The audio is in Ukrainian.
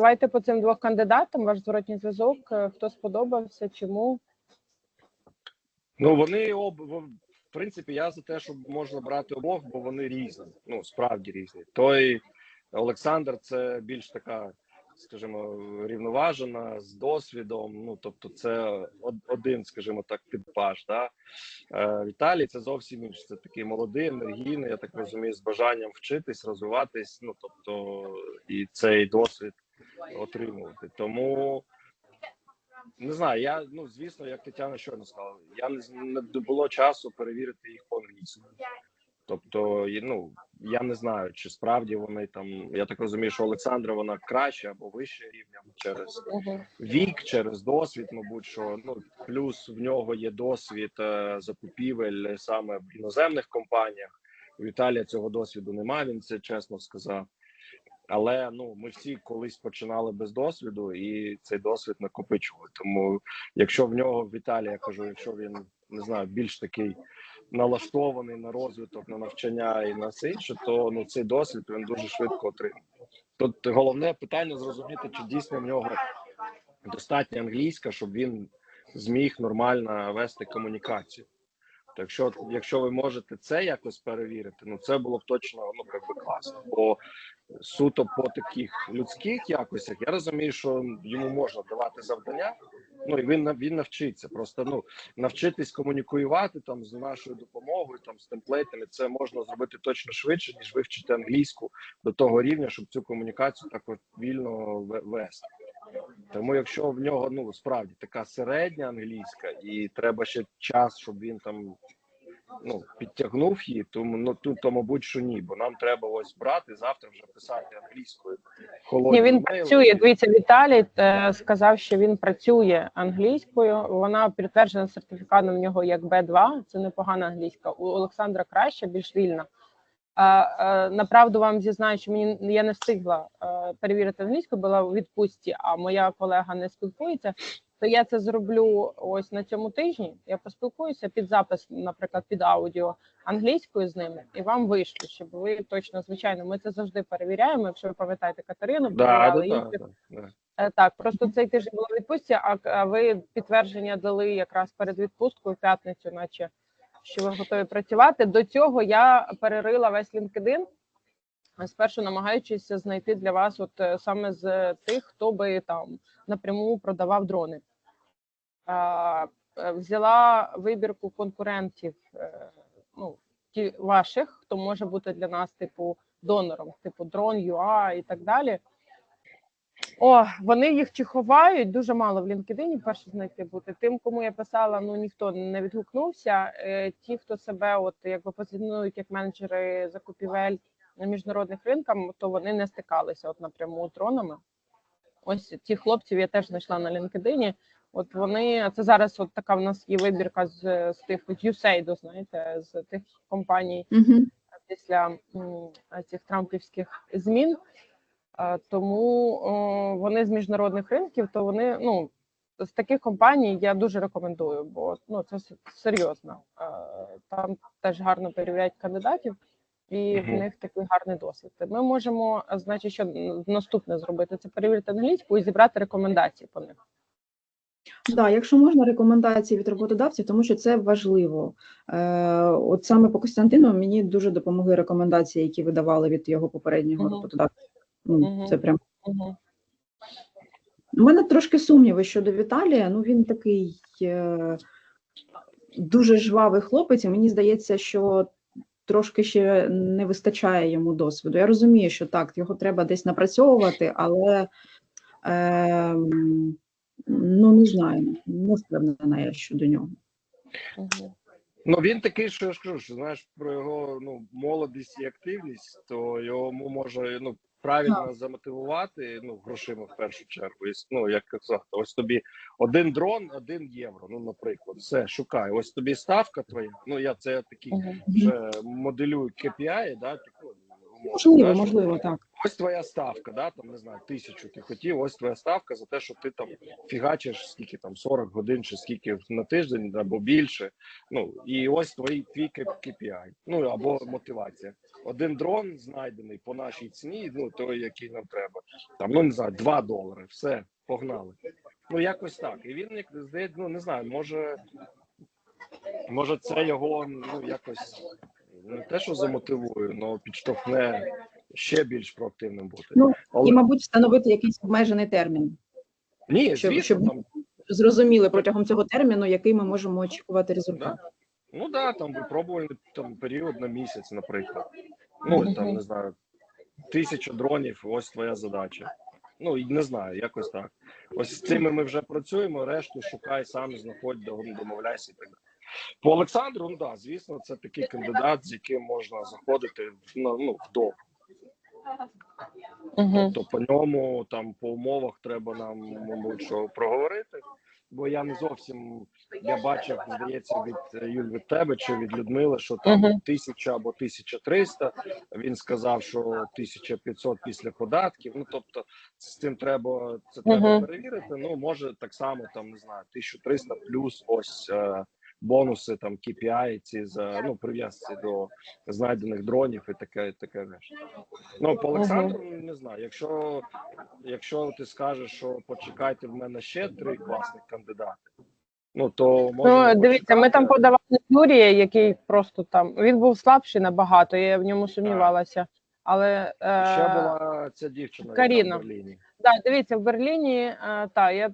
Давайте по цим двох кандидатам ваш зворотній зв'язок. е, Хто сподобався, чому? Ну вони об в принципі, я за те, щоб можна брати обох, бо вони різні. Ну справді різні. Той Олександр це більш така, скажімо, рівноважена з досвідом. Ну тобто, це один, скажімо так, типаж. Да? Е, Віталій це зовсім інше. Це такий молодий, енергійний, я так розумію, з бажанням вчитись, розвиватись. Ну тобто, і цей досвід отримувати. Тому не знаю, я ну звісно, як Тетяна щойно сказала, я не, не було часу перевірити їх по англійськи. Тобто, ну я не знаю, чи справді вони там. Я так розумію, що Олександра вона краще або вище рівнем через вік, через досвід, мабуть, що ну плюс в нього є досвід е, закупівель саме в іноземних компаніях. У Віталія цього досвіду немає. Він це чесно сказав. Але ну ми всі колись починали без досвіду, і цей досвід накопичували. Тому, якщо в нього Віталія, кажу, якщо він не знаю, більш такий налаштований на розвиток, на навчання і на все інше, то ну цей досвід він дуже швидко отримає. Тут головне питання зрозуміти, чи дійсно в нього достатньо англійська, щоб він зміг нормально вести комунікацію. Так що, якщо ви можете це якось перевірити, ну це було б точно ну би класно. Бо суто по таких людських якостях я розумію, що йому можна давати завдання. Ну і він він навчиться. Просто ну навчитись комунікувати там з нашою допомогою, там з темплейтами, це можна зробити точно швидше, ніж вивчити англійську до того рівня, щоб цю комунікацію так от вільно ве- вести. Тому, якщо в нього ну справді така середня англійська, і треба ще час, щоб він там ну підтягнув її, то ну тут то, мабуть, що ні, бо нам треба ось брати завтра вже писати англійською. Ні, він мейли. працює. Дивіться, Віталій е, сказав, що він працює англійською. Вона підтверджена сертифікатом в нього як Б2. Це непогана англійська. У Олександра краще, більш вільна. А, е, направду вам зізнаю, що мені я не встигла е, перевірити англійську, була у відпустці, а моя колега не спілкується. То я це зроблю ось на цьому тижні. Я поспілкуюся під запис, наприклад, під аудіо англійською з ними, і вам вишлю, щоб ви точно, звичайно, ми це завжди перевіряємо. Якщо ви пам'ятаєте Катерину, Да, да, інших. да, да. Е, Так, просто цей тиждень була відпустці, а, ви підтвердження дали якраз перед відпусткою в п'ятницю, наче що ви готові працювати. До цього я перерила весь LinkedIn, спершу намагаючись знайти для вас, от е, саме з тих, хто би там напряму продавав дрони. Е, взяла вибірку конкурентів, е, ну, ваших, хто може бути для нас, типу, донором, типу Drone.ua і так далі. О, вони їх чи ховають дуже мало в LinkedIn, перше знайти бути. Тим, кому я писала, ну ніхто не відгукнувся. Е, ті, хто себе, от якби позиціонують як менеджери закупівель на міжнародних ринках, то вони не стикалися от напряму з дронами. Ось ті хлопців я теж знайшла на LinkedIn. От вони це зараз. От така в нас є вибірка з, з тих з USAID, знаєте, з тих компаній, Угу. після м, цих трампівських змін. Е, Тому о, вони з міжнародних ринків, то вони ну з таких компаній я дуже рекомендую, бо ну це серйозно. Е, Там теж гарно перевіряють кандидатів, і в них такий гарний досвід. Ми можемо, значить, що наступне зробити це перевірити англійську і зібрати рекомендації по них. Да, якщо можна, рекомендації від роботодавців, тому що це важливо. Е, от саме по Костянтину мені дуже допомогли рекомендації, які видавали від його попереднього Мгм. роботодавця. Ну, Мгм. Це прям Угу. У мене трошки сумніви щодо Віталія. Ну він такий е, дуже жвавий хлопець, і мені здається, що трошки ще не вистачає йому досвіду. Я розумію, що так, його треба десь напрацьовувати, але е, ну не знаю, не впевнена я щодо нього. Ну він такий, що я ж кажу, що знаєш про його ну молодість і активність, то йому може ну правильно замотивувати ну грошима в першу чергу. І, ну як казати, ось тобі один дрон, один євро. Ну, наприклад, все шукай. Ось тобі ставка твоя. Ну я це такий Угу. вже моделюю KPI, да, умовно, Можливо, можливо, так. Ось твоя ставка, да, там не знаю, тисячу ти хотів. Ось твоя ставка за те, що ти там фігачиш скільки там 40 годин чи скільки на тиждень або більше. Ну і ось твій твій KPI, ну або мотивація. один дрон знайдений по нашій ціні, ну той, який нам треба. Там, ну не знаю, 2 долари. Все, погнали. Ну якось так. І він як здається, ну не знаю, може, може, це його ну якось не те, що замотивує, але підштовхне ще більш проактивним бути. Ну, Але- І, мабуть, встановити якийсь обмежений термін. ні, щоб- звісно, щоб- там Зрозуміли протягом цього терміну, який ми можемо очікувати результат. Ну да, там випробувальний там період на місяць, наприклад. Ну там не знаю, тисяча дронів, ось твоя задача. Ну не знаю, якось так. Ось з цими ми вже працюємо. Решту шукай сам, знаходь, домовляйся і так далі. По Олександру, ну да, звісно, це такий кандидат, з яким можна заходити ну, ну. Угу. Тобто по ньому там по умовах треба нам, мабуть, що проговорити. Бо я не зовсім я бачив, здається, від Юль від тебе чи від Людмили, що там Мгм. тисяча або 1300. Він сказав, що 1500 після податків. Ну тобто, з цим треба це треба Мгм. перевірити. Ну може так само там не знаю, 1300 плюс ось е, бонуси там KPI ці за ну прив'язці до знайдених дронів і таке таке решта. Ну по Олександру не знаю. Якщо якщо ти скажеш, що почекайте, в мене ще три класних кандидати. Ну то Ну, дивіться, ми там подавали Юрія, який просто там він був слабший набагато, я в ньому сумнівалася. Але е, ще була ця дівчина Каріна. в Берліні. да, дивіться, в Берліні е, та я